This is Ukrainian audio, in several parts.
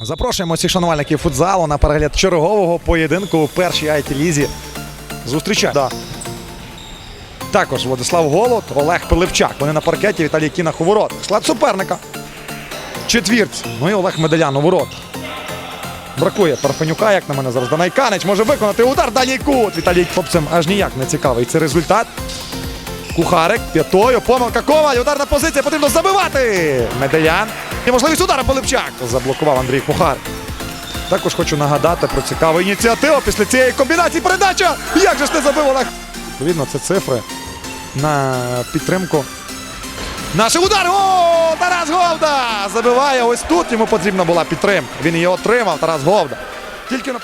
Запрошуємо всіх шанувальників футзалу на перегляд чергового поєдинку у першій it лізі. Зустрічай. Да. Також Владислав Голод, Олег Пилипчак. Вони на паркеті Віталій Кінах у воротах. Склад суперника. Четвірці. Ну і Олег Меделян у воротах. Бракує Парфенюка, як на мене зараз. Данай Канич може виконати удар. Дальній кут. Віталій хлопцем аж ніяк не цікавий. Це результат. Кухарик п'ятою. Помилка Коваль. Ударна позиція. Потрібно забивати. Меделян. І можливість удара Пилипчак. Заблокував Андрій Кухар. Також хочу нагадати про цікаву ініціативу після цієї комбінації. Передача! Як же ж не забив Олег? Відповідно, це цифри на підтримку. Наш удар! О! Тарас Говда! Забиває ось тут. Йому потрібна була підтримка. Він її отримав. Тарас Говда. Тільки на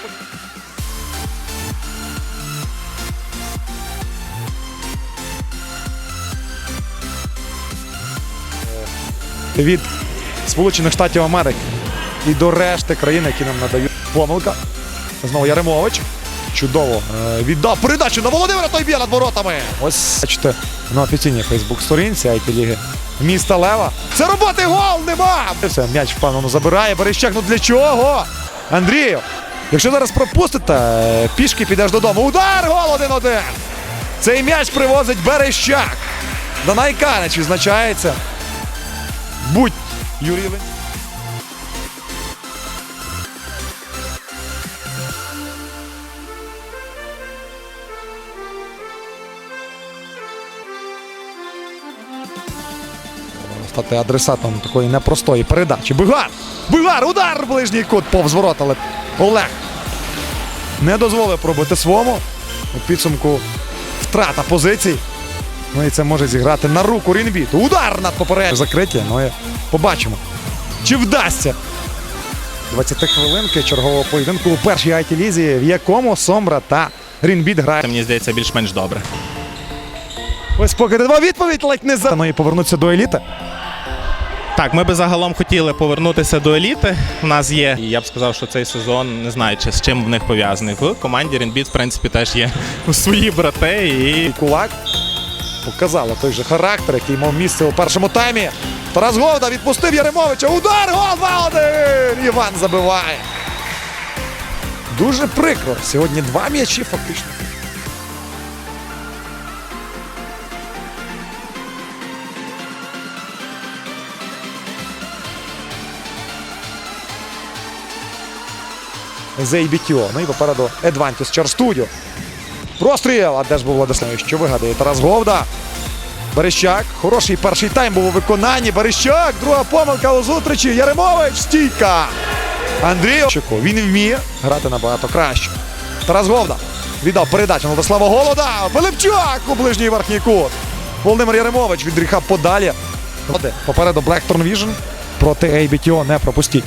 від Сполучених Штатів Америки і до решти країн, які нам надають помилка. Знову Яремович. Чудово е, віддав передачу на Володимира той б'є над воротами. Ось бачите на офіційній Фейсбук-сторінці it ліги міста Лева. Це роботи гол нема! Все, м'яч впевнено забирає. Берещак, ну для чого? Андрію, якщо зараз пропустите, е, пішки підеш додому. Удар! Гол 1-1! Цей м'яч привозить Берещак. Данай Канич відзначається. Будь Лин. Стати адресатом такої непростої передачі. Бигар! Бигар! Удар! Ближній кут повз ворот, але Олег не дозволив пробити свому. У підсумку втрата позицій. Ну і це може зіграти на руку Рінбіту. Удар над попередньо закриття. Ну і побачимо. Чи вдасться 20 хвилинки чергового поєдинку у першій it лізі, в якому Сомбра та Рінбіт грають. Мені здається більш-менш добре. Ось поки давав відповідь, ледь не за. Ну і повернуться до еліти. Так, ми би загалом хотіли повернутися до еліти. У нас є, і я б сказав, що цей сезон не знаю, чи з чим в них пов'язаний. В команді Ренбіт, в принципі, теж є свої брати. І Кулак показала той же характер, який мав місце у першому таймі. Тарас Говда відпустив Яремовича. Удар! Гол 2-1! Іван забиває. Дуже прикро. Сьогодні два м'ячі фактично. Зейбітьо. Ну і попереду Едвантіс Чарстудіо. Простріл! А де ж був Владислав? Що вигадує? Тарас Говда. Берещак. Хороший перший тайм був у виконанні. Берещак. Друга помилка у зустрічі. Яремович. Стійка. Андрій Чеко. Він вміє грати набагато краще. Тарас Говда. Віддав передачу Владислава Голода. Пилипчак у ближній верхній кут. Володимир Яремович від гріха подалі. Попереду Blackthorn Vision проти ABTO не пропустіть.